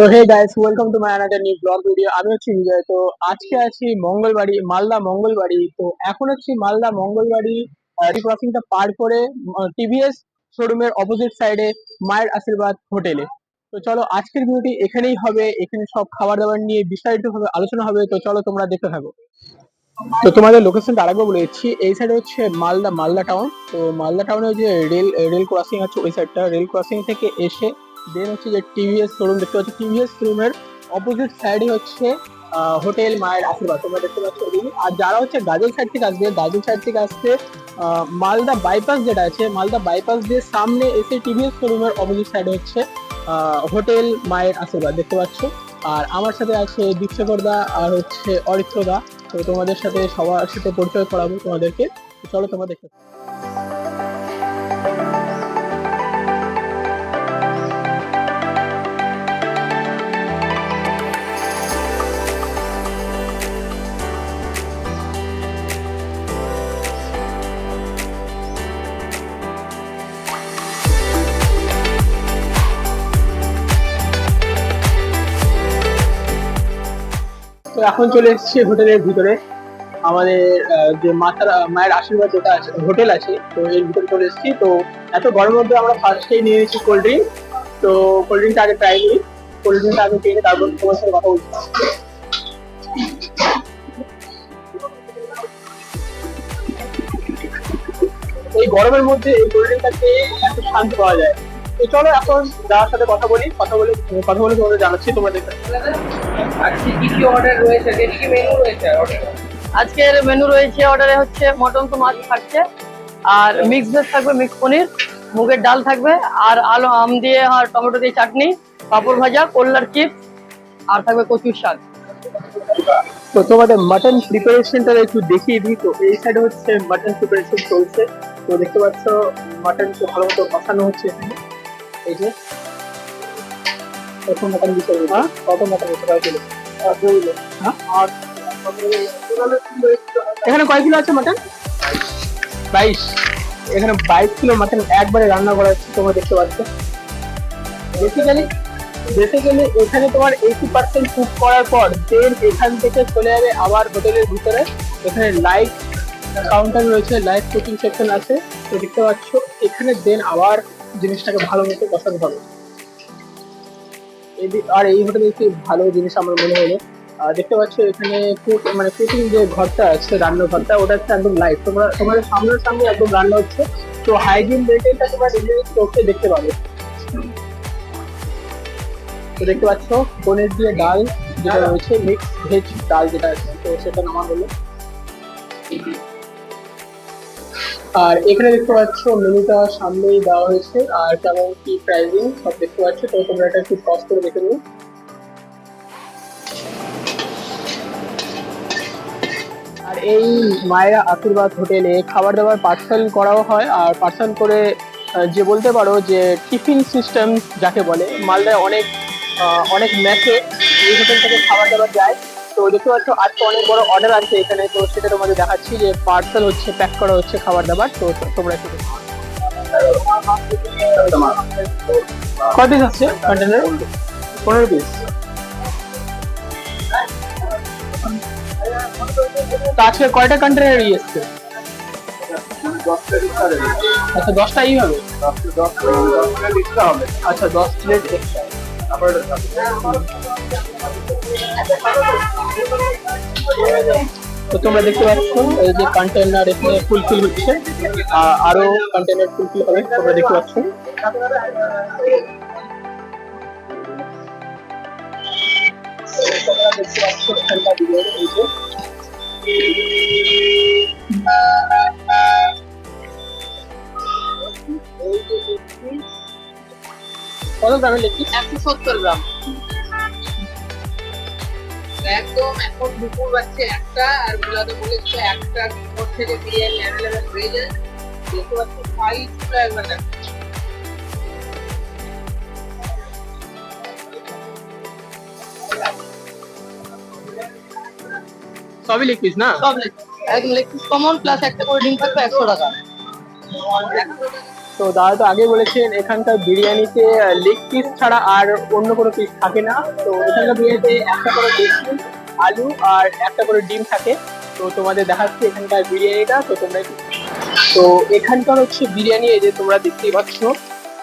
তো hey guys welcome to my another new vlog video আমি হচ্ছি বিজয় তো আজকে আছি মঙ্গলবাড়ি, মালদা মঙ্গলবাড়ি। তো এখন হচ্ছি মালদা মঙ্গলবাড়ি ক্রসিংটা পার করে টিভিএস শোরুমের অপোজিট সাইডে মায়ের আশীর্বাদ হোটেলে তো চলো আজকের ভিডিওটি এখানেই হবে। এখানে সব খাবার দাবার নিয়ে বিস্তারিত ভাবে আলোচনা হবে। তো চলো তোমরা দেখতে থাকো। তো তোমাদের লোকেশনটা আরেকবার বলে দিচ্ছি। এই সাইডে হচ্ছে মালদা মালদা টাউন তো মালদা টাউনে যে রেল রেল ক্রসিং আছে ওই সাইডটা রেল ক্রসিং থেকে এসে দেন হচ্ছে যে টিভিএস শোরুম দেখতে পাচ্ছি টিভিএস শোরুমের অপোজিট সাইডে হচ্ছে হোটেল মায়ের আশীর্বাদ। তোমরা দেখতে পাচ্ছ আর যারা হচ্ছে গাজল সাইড থেকে আসবে গাজল সাইড থেকে আসতে মালদা বাইপাস যেটা আছে মালদা বাইপাস দিয়ে সামনে এসে টিভিএস শোরুমের অপোজিট সাইডে হচ্ছে হোটেল মায়ের আশীর্বাদ। দেখতে পাচ্ছ? আর আমার সাথে আছে দীপশেখরদা আর হচ্ছে অরিত্রদা তো তোমাদের সাথে সবার সাথে পরিচয় করাবো তোমাদেরকে। চলো তোমরা দেখতে তো এখন চলে এসেছি হোটেলের ভিতরে। আমাদের যে মাতার মায়ের আশীর্বাদ যেটা আছে হোটেল আছে তো এর ভিতরে চলে এসেছি। তো এত গরমের মধ্যে আমরা ফার্স্টেই নিয়ে নিয়েছি কোল্ড ড্রিঙ্ক তো কোল্ড ড্রিঙ্কটা আগে ট্রাই করি। কোল্ড ড্রিঙ্কটা আগে নিই, তারপর তোমার সাথে কথা বলছি। এই গরমের মধ্যে এই কোল্ড ড্রিঙ্কটা খেয়ে এত শান্তি পাওয়া যায়। তো চলো এখন যার সাথে কথা বলি কথা বলে কথা বলে তোমাদের জানাচ্ছি তোমরা দেখতে আজকে কি কি অর্ডার রয়েছে? কি কি মেনু রয়েছে অর্ডার আজকের মেনু রয়েছে অর্ডারে হচ্ছে মটন তো মাছ থাকছে আর মিক্স ভেজ থাকবে মিক্স পনির মুগের ডাল থাকবে আর আলু আম দিয়ে আর টমেটো দিয়ে চাটনি পাঁপড় ভাজা কল্লার চিপস আর থাকবে কচুর শাক। তো তোমাদের মাটন প্রিপারেশনটা একটু দেখিয়ে দিই তো এই সাইডে হচ্ছে মাটন প্রিপারেশন চলছে। তো দেখতে পাচ্ছ মাটন তো ভালো মতো কষানো হচ্ছে এখানে। এই যে। হ্যাঁ? কত হ্যাঁ? আর এখানে কয় কিলো আছে মাটন? বাইশ। এখানে বাইশ কিলো মাটন একবারে রান্না করা হচ্ছে, তোমরা দেখতে পাচ্ছ। বেসিক্যালি বেসিক্যালি এখানে তোমার এইটি পার্সেন্ট কুক করার পর দেন এখান থেকে চলে যাবে আবার হোটেলের ভিতরে। এখানে লাইট কাউন্টার রয়েছে লাইট কুকিং সেকশন আছে, তো দেখতে পাচ্ছ। এখানে দেন আবার জিনিসটাকে ভালো মতো বসাতে হবে। আর এই হোটেলে একটি ভালো জিনিস আমার মনে হলো। দেখতে পাচ্ছ এখানে cook- মানে কুকিং যে ঘরটা আছে, রান্নার ঘরটা, ওটা হচ্ছে একদম লাইট তোমরা তোমাদের সামনের সামনে একদম রান্না হচ্ছে। তো হাইজিন মেনটেনটা তোমরা নিজে চোখে দেখতে পাবে। তো দেখতে পাচ্ছ, পনির দিয়ে ডাল যেটা রয়েছে মিক্স ভেজ ডাল যেটা আছে, তো সেটা নামা হলো। আর এখানে দেখতে পাচ্ছ, মেনুটা সামনেই দেওয়া হয়েছে। আর কেমন কি প্রাইসিং সব দেখতে পাচ্ছ, তো তোমরা এটা একটু পজ করে দেখে নিও। আর এই মায়েরা আশীর্বাদ হোটেলে খাবার দাবার পার্সেল করাও হয়, আর পার্সেল করে যে বলতে পারো যে টিফিন সিস্টেম যাকে বলে, মালদায় অনেক অনেক ম্যাচে এই হোটেল থেকে খাবার দাবার যায়। তো দেখতে পাচ্ছ, আজকে অনেক বড় অর্ডার আছে এখানে। তো সেটা তোমাদের দেখাচ্ছি যে পার্সেল হচ্ছে প্যাক করা হচ্ছে খাবার দাবার। তো তোমরা একটু। কয় পিস আছে কন্টেনার পনেরো পিস তো আজকে কয়টা কন্টেনার ইয়ে এসছে আচ্ছা দশটা ই হবে? আচ্ছা দশ প্লেট এক্সট্রা তো তোমরা দেখতে পাচ্ছ, এই যে কন্টেনার এখানে ফুলফিল হচ্ছে। আরও কন্টেনার ফুলফিল হবে, তোমরা দেখতে পাচ্ছ। কত গ্রামের লেখি একশো সত্তর গ্রাম। একদম এখন দুপুর বাজছে একটা আর গুলাতে বলেছে একটা পর থেকে বিরিয়ানি অ্যাভেলেবেল হয়ে যায়। দেখতে পাচ্ছি ফাইভ একবার দেখো। সবই লেগ পিস না? সব লেগ একদম লেগ পিস কমন প্লাস একটা করে ডিম থাকবে একশো টাকা। তো দাদা তো আগে বলেছেন এখানকার বিরিয়ানিতে লেগ পিস ছাড়া আর অন্য কোনো পিস থাকে না। তো এখানকার বিরিয়ানিতে একটা করে লেগ আলু আর একটা করে ডিম থাকে। তো তোমাদের দেখাচ্ছি এখানকার বিরিয়ানিটা, তো তোমরা তো এখানকার হচ্ছে বিরিয়ানি, এই যে তোমরা দেখতেই পাচ্ছ।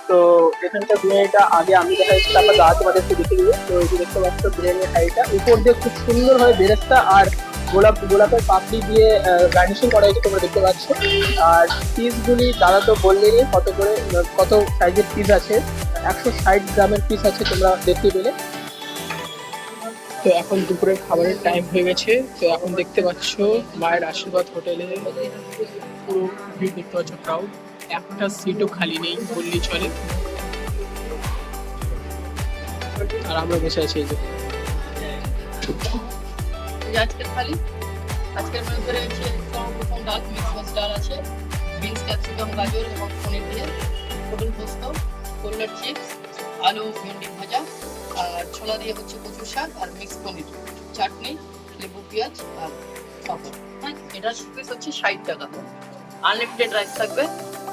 তো এখানকার বিরিয়ানিটা আগে আমি দেখাচ্ছি, তারপর দাদা তোমাদেরকে দেখে দিবে। তো এই যে দেখতে পাচ্ছ বিরিয়ানির হাইটা উপর দিয়ে খুব সুন্দর হয় বেরেস্তা আর গোলাপ গোলাপের পাপড়ি দিয়ে গার্নিশিং করা হয়েছে তোমরা দেখতে পাচ্ছ। আর পিসগুলি দাদা তো বললেনই কত করে, কত সাইজের পিস আছে। একশো ষাট গ্রামের পিস আছে তোমরা দেখতে পেলে। তো এখন দুপুরের খাবারের টাইম হয়ে গেছে। তো এখন দেখতে পাচ্ছ মায়ের আশীর্বাদ হোটেলে পুরো ভিড় দেখতে পাচ্ছ ক্রাউড একটা সিটও খালি নেই, বললেই চলে। আর আমরা বসে আছি এই যে। আজকের থালি। আজকের মেনু করে হচ্ছে সর্বপ্রথম ডাল মিক্স মাছ আছে। বিনস ক্যাপসিকাম গাজর এবং পনির দিয়ে। পটল পোস্ত কল্লার চিপস আলু ভেন্ডি ভাজা আর ছোলা দিয়ে হচ্ছে কচু শাক আর মিক্স পনির। চাটনি লেবু পেঁয়াজ আর পাপড়। হ্যাঁ এটার পিস হচ্ছে ষাট টাকা। আনলিমিটেড রাইস থাকবে।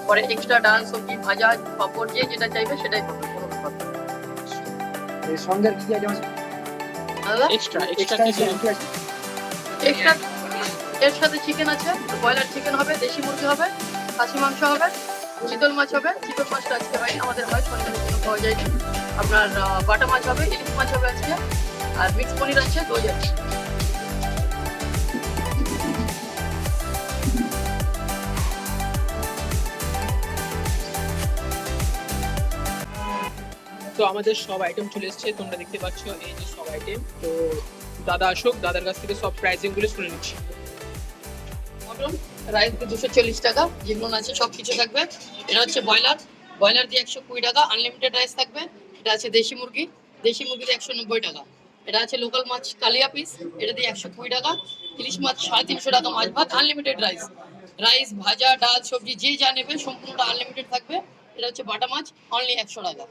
পরে এক্সট্রা ডাল সবজি ভাজা পাপড় যে যেটা চাইবে সেটাই পাবে কোনো ব্যাপার এর সঙ্গে কি আইটেম আছে? এক্সট্রা এক্সট্রা এক্সট্রা কি আছে? এর সাথে চিকেন আছে ব্রয়লার চিকেন হবে, দেশি মুরগি হবে, খাসি মাংস হবে, চিতল মাছ হবে, চিতল মাছটা আজকে হয় আমাদের হয় সন্ধ্যার জন্য পাওয়া যায়। আপনার বাটা মাছ হবে, ইলিশ মাছ হবে আজকে, আর মিক্স পনির আছে, দই আছে। তো আমাদের সব আইটেম চলে এসেছে, তোমরা দেখতে পাচ্ছ এই যে সব আইটেম তো দাদা আসুক, দাদার কাছ থেকে সব প্রাইসিংগুলো শুনে নিচ্ছি। মটন রাইস দুশো চল্লিশ টাকা যেগুলো আছে, সব কিছু থাকবে। এটা হচ্ছে ব্রয়লার। ব্রয়লার দিয়ে একশো কুড়ি টাকা আনলিমিটেড রাইস থাকবে। এটা আছে দেশি মুরগি। দেশি মুরগি দিয়ে একশো নব্বই টাকা। এটা আছে লোকাল মাছ, কালিয়া পিস এটা দিয়ে একশো কুড়ি টাকা। ইলিশ মাছ সাড়ে তিনশো টাকা মাছ ভাত আনলিমিটেড রাইস রাইস ভাজা, ডাল, সবজি, যে যা নেবে, সম্পূর্ণটা আনলিমিটেড থাকবে। এটা হচ্ছে বাটা মাছ অনলি একশো টাকা।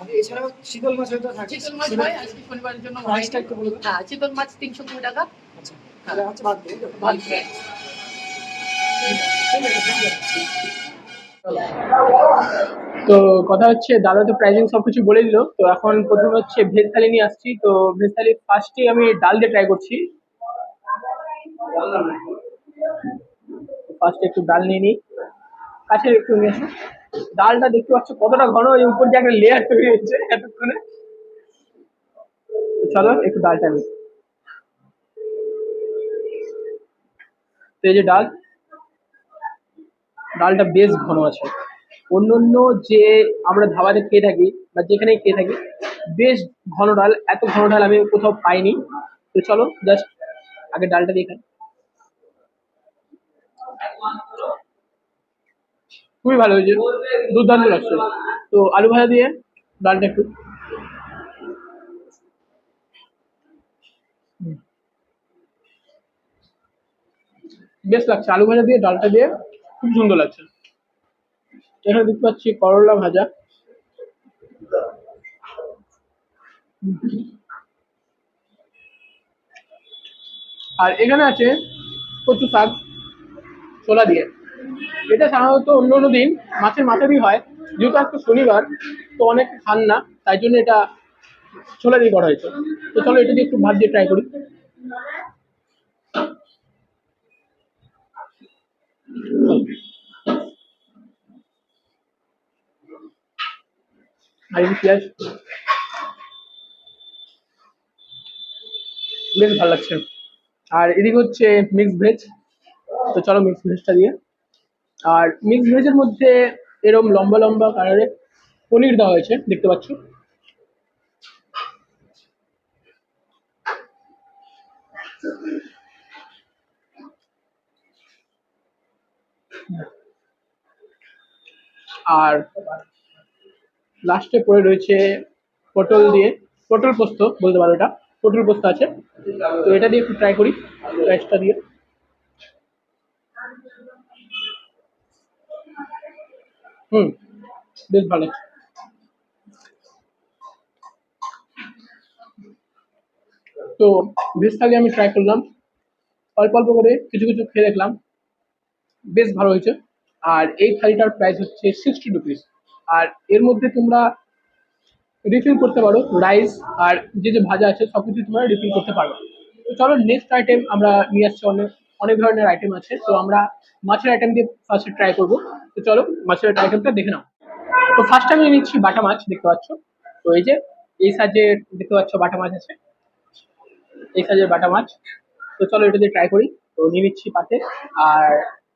আর এছাড়াও শীতল মাছ হয়তো থাকে। চিতল মাছ হয় আজকে শনিবারের জন্য প্রাইসটা একটু বলুন। হ্যাঁ চিতল মাছ তিনশো কুড়ি টাকা। আচ্ছা দিয়ে price। তো কথা হচ্ছে দাদা তো প্রাইসিং সবকিছু বলে দিল। তো এখন প্রথমে হচ্ছে ভেজ থালি নিয়ে আসছি। তো ভেজ থালি ফার্স্টে আমি ডাল দিয়ে ট্রাই করছি। ফার্স্টে একটু ডাল নিয়ে নিই। কাছে একটু নিয়ে আসো ডালটা দেখতে পাচ্ছ কতটা ঘন ওই উপর দিয়ে একটা লেয়ার তৈরি হচ্ছে এতক্ষণে। চলো, একটু ডালটা নিই তো এই যে ডাল, ডালটা বেশ ঘন আছে। অন্য অন্য যে আমরা ধাবাতে খেয়ে থাকি বা যেখানেই খেয়ে থাকি, বেশ ঘন ডাল, এত ঘন ডাল আমি কোথাও পাইনি। তো চলো জাস্ট আগে ডালটা দিয়ে খাই খুবই ভালো হয়েছে। দুর্দান্ত লাগছে। তো আলু ভাজা দিয়ে ডালটা একটু। বেশ লাগছে। আলু ভাজা দিয়ে, ডালটা দিয়ে খুব সুন্দর লাগছে। এখানে দেখতে পাচ্ছি করলা ভাজা। আর এখানে আছে কচু শাক, ছোলা দিয়ে। এটা সাধারণত অন্য অন্য দিন, মাছের মাথা দিয়ে হয়। যেহেতু আজকে শনিবার, তো অনেক খান না, তাই জন্য এটা ছোলা দিয়ে করা হয়েছে। তো চলো এটা দিয়ে একটু ভাত দিয়ে ট্রাই করি। বেশ ভালো লাগছে। আর এদিকে হচ্ছে মিক্স ভেজ তো চলো মিক্স ভেজটা দিয়ে আর মিক্স ভেজের মধ্যে এরকম লম্বা লম্বা কালারে পনির দেওয়া হয়েছে, দেখতে পাচ্ছ। আর লাস্টে পড়ে রয়েছে পটল দিয়ে, পটল পোস্ত বলতে পারো এটা, পটল পোস্ত আছে। তো এটা দিয়ে একটু ট্রাই করি রাইসটা দিয়ে। হুম, বেশ ভালো। তো ভেজ থালি আমি ট্রাই করলাম। অল্প অল্প করে কিছু কিছু খেয়ে দেখলাম। বেশ ভালো হয়েছে। আর এই থালিটার প্রাইস হচ্ছে সিক্সটি রুপিস আর এর মধ্যে তোমরা রিফিল করতে পারো রাইস আর যে যে ভাজা আছে সব কিছু তোমরা রিফিল করতে পারো তো চলো নেক্সট আইটেম আমরা নিয়ে আসছি। অনেক অনেক ধরনের আইটেম আছে। তো আমরা মাছের আইটেম দিয়ে ফার্স্টে ট্রাই করব। তো চলো, মাছের আইটেমটা দেখে নাও। তো ফার্স্ট আমি নিচ্ছি বাটা মাছ, দেখতে পাচ্ছ? তো এই যে, এই সাইজে দেখতে পাচ্ছ বাটা মাছ আছে। এই সাইজের বাটা মাছ। তো চলো এটা দিয়ে ট্রাই করি। তো নিয়ে নিচ্ছি পাতে, আর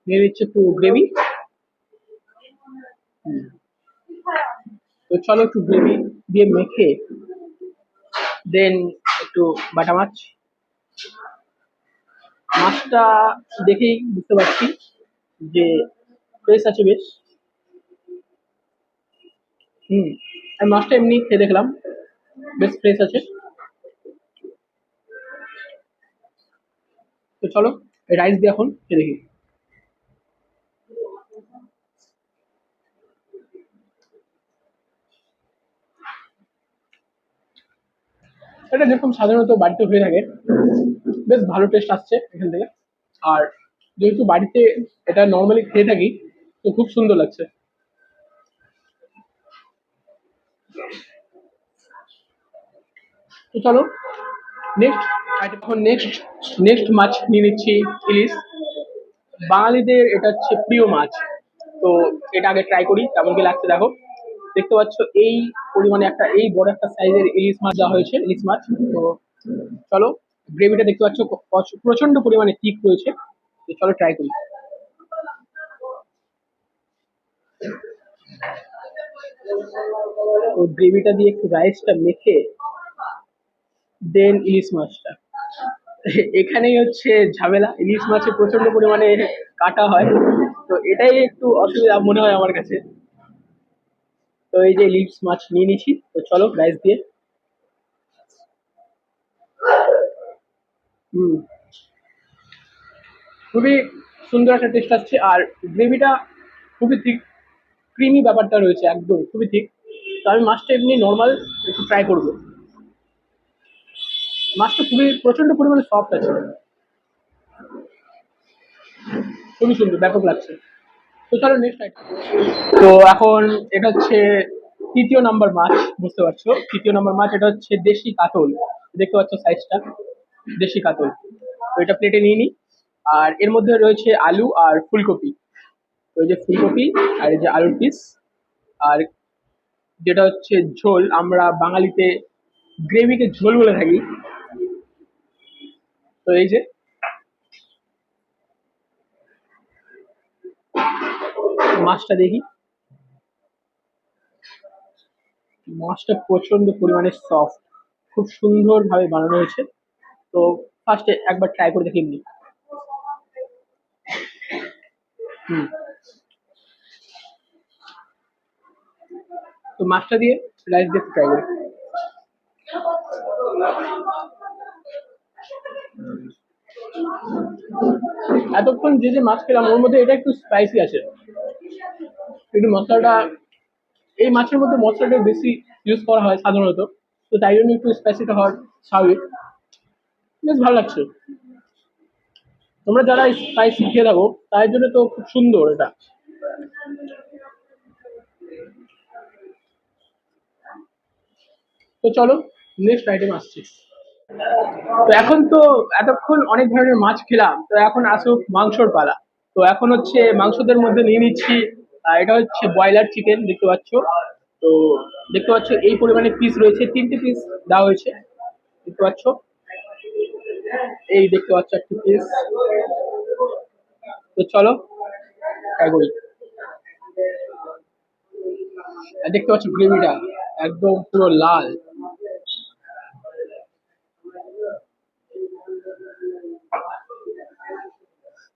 নিয়ে নিচ্ছি একটু গ্রেভি তো চলো একটু গ্রেভি দিয়ে মেখে দেন একটু বাটা মাছ। মাছটা দেখেই বুঝতে পারছি যে ফ্রেশ আছে বেশ। হুম আমি মাছটা এমনি খেয়ে দেখলাম, বেশ ফ্রেশ আছে। তো চলো রাইস দিয়ে এখন খেয়ে দেখি। এটা যেরকম সাধারণত বাড়িতে হয়ে থাকে, বেশ ভালো টেস্ট আসছে এখান থেকে। আর যেহেতু বাড়িতে এটা নর্মালি খেয়ে থাকি তো খুব সুন্দর লাগছে। তো চলো নেক্সট এখন নেক্সট নেক্সট মাছ নিয়ে নিচ্ছি ইলিশ বাঙালিদের এটা হচ্ছে প্রিয় মাছ। তো এটা আগে ট্রাই করি, কেমন কি লাগছে দেখো। দেখতে পাচ্ছ এই পরিমাণে একটা, এই বড় একটা সাইজের ইলিশ মাছ দেওয়া হয়েছে, ইলিশ মাছ। তো চলো গ্রেভিটা দেখতে পাচ্ছ প্রচণ্ড পরিমাণে ঠিক রয়েছে। তো চলো ট্রাই করি। তো গ্রেভিটা দিয়ে একটু রাইসটা মেখে দেন ইলিশ মাছটা। এখানেই হচ্ছে ঝামেলা। ইলিশ মাছে প্রচণ্ড পরিমাণে কাটা হয়। তো এটাই একটু অসুবিধা মনে হয় আমার কাছে। তো এই যে ইলিশ মাছ নিয়ে নিয়েছি তো চলো রাইস দিয়ে। খুবই সুন্দর একটা টেস্ট আসছে। আর গ্রেভিটা খুবই ক্রিমি ব্যাপারটা রয়েছে একদম, খুবই ঠিক। তো আমি মাছটা এমনি নর্মাল একটু ট্রাই করব। মাছটা খুবই প্রচণ্ড পরিমাণে সফট আছে। খুবই সুন্দর, ব্যাপক লাগছে। তো চলো নেক্সট আইটেম তো এখন এটা হচ্ছে তৃতীয় নাম্বার মাছ, বুঝতে পারছ? তৃতীয় নাম্বার মাছ এটা হচ্ছে দেশি কাতল। দেখতে পাচ্ছ সাইজটা দেশি কাতল। তো এটা প্লেটে নিয়ে নিই আর এর মধ্যে রয়েছে আলু আর ফুলকপি। এই যে ফুলকপি আর এই যে আলুর পিস আর যেটা হচ্ছে ঝোল, আমরা বাঙালিতে গ্রেভিকে ঝোল বলে থাকি। তো এই যে মাছটা দেখি। মাছটা প্রচণ্ড পরিমাণে সফট খুব সুন্দরভাবে বানানো হয়েছে। তো ফার্স্টে একবার ট্রাই করে দেখি হুম। তো মাছটা দিয়ে রাইস দিয়ে ট্রাই করি। এতক্ষণ যে যে মাছ খেলাম, ওর মধ্যে এটা একটু স্পাইসি আছে একটু মশলাটা, এই মাছের মধ্যে মশলাটা বেশি ইউজ করা হয় সাধারণত, তো তাই জন্য একটু স্পাইসিটা হওয়ার স্বাভাবিক। বেশ ভালো লাগছে। তোমরা যারা স্পাইসি খেয়ে থাকো, তাদের জন্য তো খুব সুন্দর এটা। তো চলো নেক্সট আইটেম আসছি। তো এখন তো এতক্ষণ অনেক ধরনের মাছ খেলাম, তো এখন আসুক মাংসর পালা। তো এখন হচ্ছে মাংসদের মধ্যে নিয়ে নিচ্ছি এটা হচ্ছে ব্রয়লার চিকেন দেখতে পাচ্ছ। তো দেখতে পাচ্ছ, এই পরিমাণে পিস রয়েছে, তিনটে পিস দেওয়া হয়েছে, দেখতে পাচ্ছ। এই দেখতে পাচ্ছ একটা পিস তো চলো আর দেখতে পাচ্ছ গ্রেভিটা একদম পুরো লাল।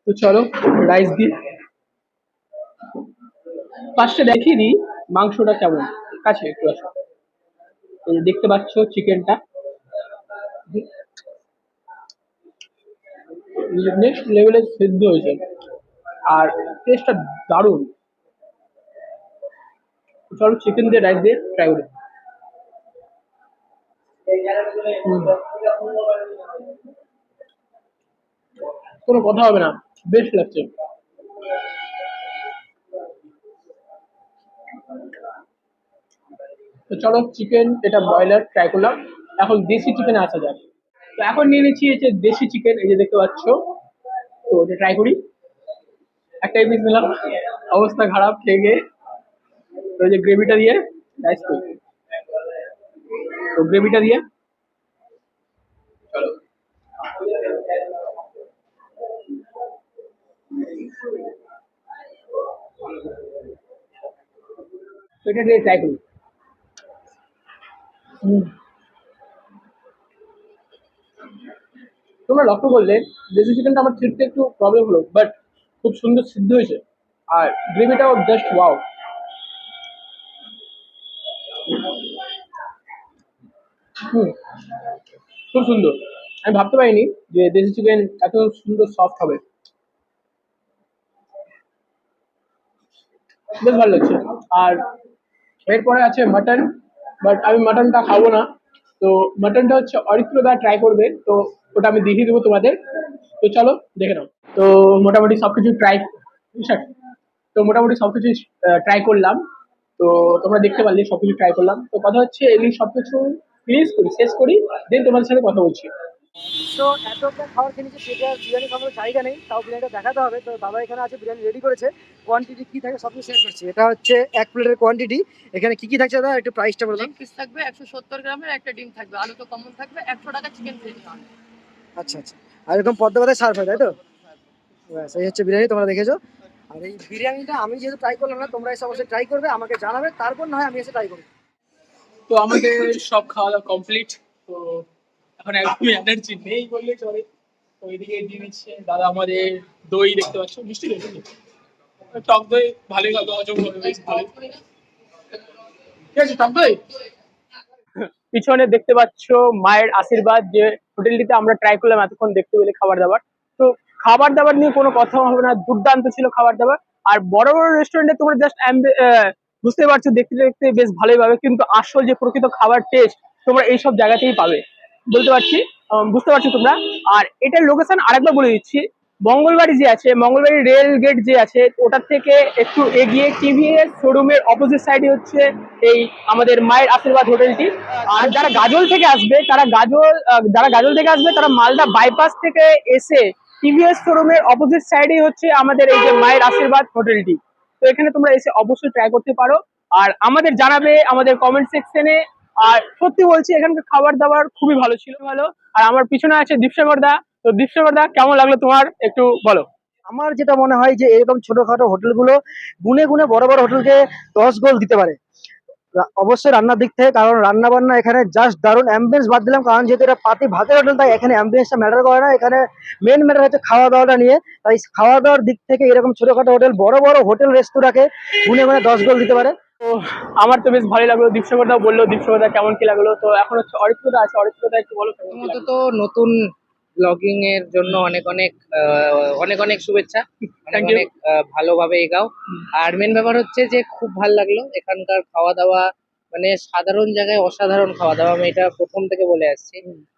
তো চলো রাইস দিই ফার্স্টে দেখিয়ে দিই মাংসটা কেমন। কাছে একটু আসো। দেখতে পাচ্ছ চিকেনটা নেক্সট লেভেলে সিদ্ধ হয়েছে। আর টেস্টটা দারুণ। চলো চিকেন দিয়ে রাইস দিয়ে ট্রাই করি কোনো কথা হবে না। বেশ লাগছে। তো চলো চিকেন এটা ব্রয়লার ট্রাই করলাম এখন দেশি চিকেনে আসা যাক। তো এখন নিয়ে নিচ্ছি এই যে দেশি চিকেন এই যে দেখতে পাচ্ছ। তো এটা ট্রাই করি। একটাই পিস নিলাম। অবস্থা খারাপ, খেয়ে গিয়ে তো যে গ্রেভিটা দিয়ে রাইস করি। তো গ্রেভিটা দিয়ে। চলো। এটা দিয়ে ট্রাই করি তোমরা লক্ষ্য করলে দেশি চিকেনটা আমার ছিটতে একটু প্রবলেম হলো বাট খুব সুন্দর সিদ্ধ হয়েছে। আর গ্রেভিটাও জাস্ট ওয়াও হুম। খুব সুন্দর। আমি ভাবতে পারিনি যে দেশি চিকেন এত সুন্দর সফট হবে। বেশ ভালো লাগছে। আর এরপরে আছে মাটন বাট আমি মাটনটা খাব না। তো মাটনটা হচ্ছে অরিত্রদা ট্রাই করবে, তো ওটা আমি দেখিয়ে দেবো তোমাদের। তো চলো, দেখে নাও। তো মোটামুটি সবকিছু ট্রাই তো মোটামুটি সবকিছু ট্রাই করলাম। তো তোমরা দেখতে পারলে সবকিছু ট্রাই করলাম। তো কথা হচ্ছে এমনি সবকিছু ফিনিশ করি, শেষ করি দেন তোমাদের সাথে কথা বলছি। তো এতটা খাবার খেয়ে নিচ্ছে পেটে আর বিরিয়ানি খাওয়ার জায়গা নেই তাও বিরিয়ানিটা দেখাতে হবে। তো বাবা এখানে আছে বিরিয়ানি রেডি করেছে কোয়ান্টিটি কি থাকে সব শেয়ার করছি। এটা হচ্ছে এক প্লেটের কোয়ান্টিটি এখানে কি কি থাকছে দাদা? একটু প্রাইসটা বলে দাও। পিস থাকবে একশো সত্তর গ্রামের একটা ডিম থাকবে আলু তো কমন থাকবে একশো টাকা চিকেন ফ্রিজ আচ্ছা আচ্ছা। আর এরকম পদ্মা পাতায় সার্ভ হয় তাই তো? ব্যাস এই হচ্ছে বিরিয়ানি তোমরা দেখেছ। আর এই বিরিয়ানিটা আমি যেহেতু ট্রাই করলাম না তোমরা এসে অবশ্যই ট্রাই করবে আমাকে জানাবে তারপর না হয় আমি এসে ট্রাই করব তো আমাদের সব খাওয়া দাওয়া কমপ্লিট তো এখন একদমই এনার্জি নেই বললে চলে। তো এদিকে দিয়ে দিচ্ছে। দাদা আমাদের দই দেখতে পাচ্ছ। মিষ্টি দই টক দই ভালোই হবে হজম হবে বেশ ভালো। ঠিক আছে টক দই? পিছনে দেখতে পাচ্ছ মায়ের আশীর্বাদ যে হোটেলটিতে আমরা ট্রাই করলাম এতক্ষণ দেখতে পেলে খাবার দাবার। তো খাবার দাবার নিয়ে কোনো কথা হবে না দুর্দান্ত ছিল খাবার দাবার। আর বড় বড় রেস্টুরেন্টে তোমরা জাস্ট বুঝতে পারছ দেখতে দেখতে বেশ ভালোই পাবে। কিন্তু আসল যে প্রকৃত খাবার টেস্ট তোমরা এইসব জায়গাতেই পাবে। বলতে পারছি বুঝতে পারছ তোমরা? আর এটার লোকেশন আরেকবার বলে দিচ্ছি। মঙ্গলবাড়ি যে আছে, মঙ্গলবাড়ি রেল গেট যে আছে, ওটার থেকে একটু এগিয়ে টিভিএস শোরুমের অপোজিট সাইডে হচ্ছে এই আমাদের মায়ের আশীর্বাদ হোটেলটি। আর যারা গাজল থেকে আসবে, তারা গাজল যারা গাজল থেকে আসবে, তারা মালদা বাইপাস থেকে এসে টিভিএস শোরুমের অপোজিট সাইডেই হচ্ছে আমাদের এই যে মায়ের আশীর্বাদ হোটেলটি। তো এখানে তোমরা এসে অবশ্যই ট্রাই করতে পারো। আর আমাদের জানাবে আমাদের কমেন্ট সেকশনে আর সত্যি বলছি, এখানকার খাবার দাবার খুবই ভালো ছিল। ভালো। আর আমার পিছনে আছে দীপসাগর দা। তো দীপসাগর দা, কেমন লাগল তোমার? একটু বলো। আমার যেটা মনে হয় যে, এরকম ছোটখাটো হোটেলগুলো গুনে গুনে বড় বড় হোটেলকে দশ গোল দিতে পারে। অবশ্যই রান্নার দিক থেকে কারণ রান্না বান্না এখানে জাস্ট দারুণ অ্যাম্বিয়েন্স বাদ দিলাম কারণ যেহেতু এটা পাতি ভাতের হোটেল তাই এখানে অ্যাম্বিয়েন্সটা ম্যাটার করে না। এখানে মেন ম্যাটার হচ্ছে খাওয়া দাওয়াটা নিয়ে। তাই খাওয়া দাওয়ার দিক থেকে এরকম ছোটখাটো হোটেল বড় বড় হোটেল রেস্তোরাঁকে গুনে গুনে দশ গোল দিতে পারে। তো আমার তো বেশ ভালোই লাগল দীপসাগর দা বলল দীপসাগর দা কেমন কি লাগল? তো এখন হচ্ছে অরিত্রদা আছে অরিত্রদা একটু বলো? তো নতুন ব্লগিং এর জন্য অনেক অনেক অনেক অনেক শুভেচ্ছা। অনেক. অনেক ভালোভাবে এগাও। আর মেন ব্যাপার হচ্ছে যে খুব ভালো লাগল। এখানকার খাওয়া দাওয়া মানে সাধারণ জায়গায় অসাধারণ খাওয়া দাওয়া আমি এটা প্রথম থেকে বলে আসছি।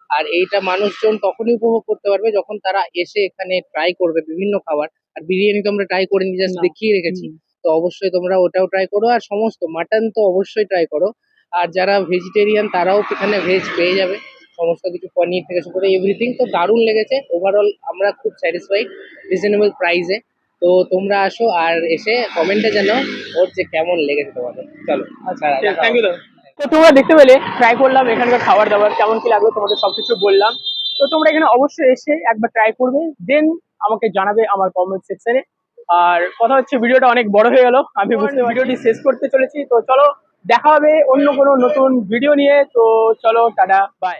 আর এইটা মানুষজন তখনই উপভোগ করতে পারবে যখন তারা এসে এখানে ট্রাই করবে বিভিন্ন খাবার। আর বিরিয়ানি তো আমরা ট্রাই করে জাস্ট। দেখিয়ে রেখেছি। তো অবশ্যই তোমরা ওটাও ট্রাই করো। আর সমস্ত মাটন তো অবশ্যই ট্রাই করো। আর যারা ভেজিটেরিয়ান তারাও এখানে ভেজ পেয়ে যাবে। সমস্ত কিছু পনির থেকে শুরু করে এভরিথিং তো দারুণ লেগেছে। ওভারঅল আমরা খুব স্যাটিসফাইড রিজনেবল প্রাইসে তো তোমরা আসো আর এসে কমেন্টে জানাও ওর যে কেমন লেগেছে তোমাদের। চলো আচ্ছা থ্যাংক ইউ তো তোমরা দেখতে পেলে ট্রাই করলাম এখানকার খাবার দাবার কেমন কি লাগল তোমাদের সবকিছু বললাম। তো তোমরা এখানে অবশ্যই এসে একবার ট্রাই করবে দেন আমাকে জানাবে আমার কমেন্ট সেকশনে আর কথা হচ্ছে ভিডিওটা অনেক বড় হয়ে গেল আমি বুঝতে ভিডিওটি শেষ করতে চলেছি। তো চলো দেখা হবে অন্য কোনো নতুন ভিডিও নিয়ে। তো চলো টাটা বাই